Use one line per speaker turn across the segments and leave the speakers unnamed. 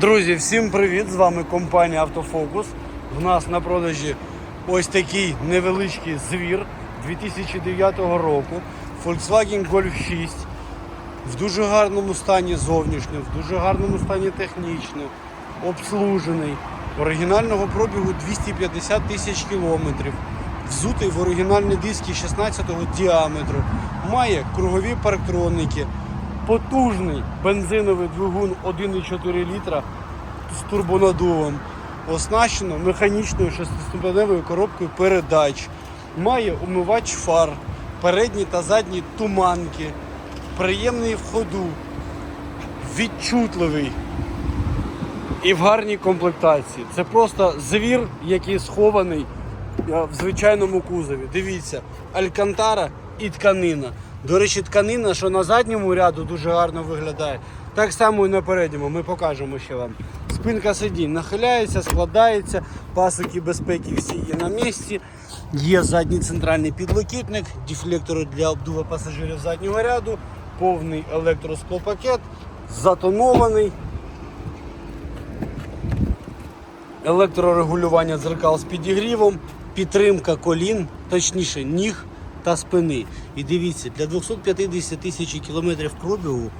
Друзі, всім привіт! З вами компанія Автофокус. В нас на продажі ось такий невеличкий звір 2009 року. Volkswagen Golf 6 в дуже гарному стані зовнішньо, в дуже гарному стані технічно, обслужений. Оригінального пробігу 250 тисяч кілометрів. Взутий в оригінальні диски 16-го діаметру. Має кругові парктроники, потужний бензиновий двигун 1,4 літра з турбонадувом. Оснащено механічною шестиступеневою коробкою передач. Має умивач фар, передні та задні туманки, приємний в ходу, відчутливий і в гарній комплектації. Це просто звір, який схований е, в звичайному кузові. Дивіться, алькантара і тканина. До речі, тканина, що на задньому ряду дуже гарно виглядає. Так само і на передньому, ми покажемо ще вам. Спинка сидінь нахиляється, складається, пасики безпеки всі є на місці. Є задній центральний підлокітник, дефлектори для обдува пасажирів заднього ряду, повний електросклопакет, затонований. електрорегулювання дзеркал з підігрівом, підтримка колін, точніше ніг та спини. І дивіться, для 250 тисяч кілометрів пробігу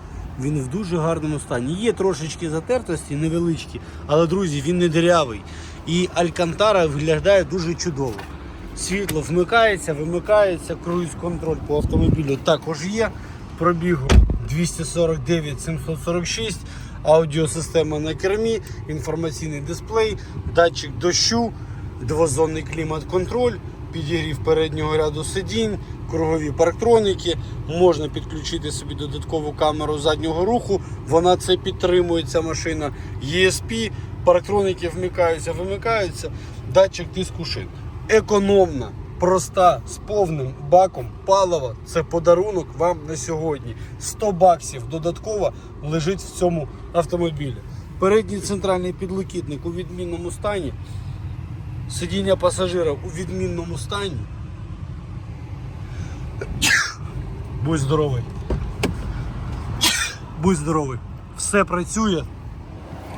він в дуже гарному стані. Є трошечки затертості, невеличкі, але друзі, він не дирявий. І Алькантара виглядає дуже чудово. Світло вмикається, вимикається, круїз-контроль по автомобілю також є. Пробігу 249 746, аудіосистема на кермі, інформаційний дисплей, датчик дощу, двозонний клімат-контроль, підігрів переднього ряду сидінь, кругові парктроники. Можна підключити собі додаткову камеру заднього руху. Вона це підтримує, ця машина. ESP, парктроники вмикаються, вимикаються, датчик тиску шин. Економна, проста, з повним баком палива. Це подарунок вам на сьогодні. 100 баксів додатково лежить в цьому автомобілі. Передній центральний підлокітник у відмінному стані. Сидіння пасажира у відмінному стані. Будь здоровий. Будь здоровий. Все працює.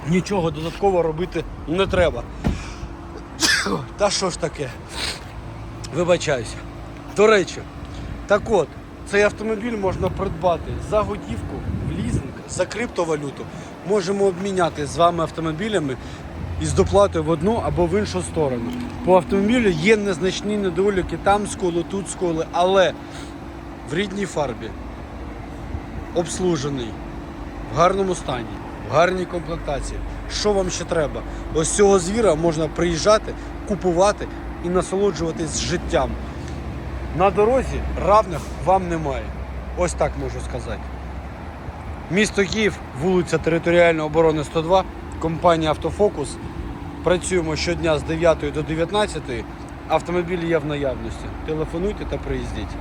Нічого додатково робити не треба. Та що ж таке? Вибачаюся. До речі, так от, цей автомобіль можна придбати за готівку, в лізинг, за криптовалюту. Можемо обміняти з вами автомобілями із доплатою в одну або в іншу сторону. По автомобілю є незначні недоліки, там сколи, тут сколи, але в рідній фарбі обслужений, в гарному стані, в гарній комплектації. Що вам ще треба? Ось цього звіра можна приїжджати, купувати і насолоджуватись життям. На дорозі равних вам немає. Ось так можу сказати. Місто Київ, вулиця Територіальної оборони 102, компанія Автофокус. Працюємо щодня з 9 до 19. Автомобіль є в наявності. Телефонуйте та приїздіть.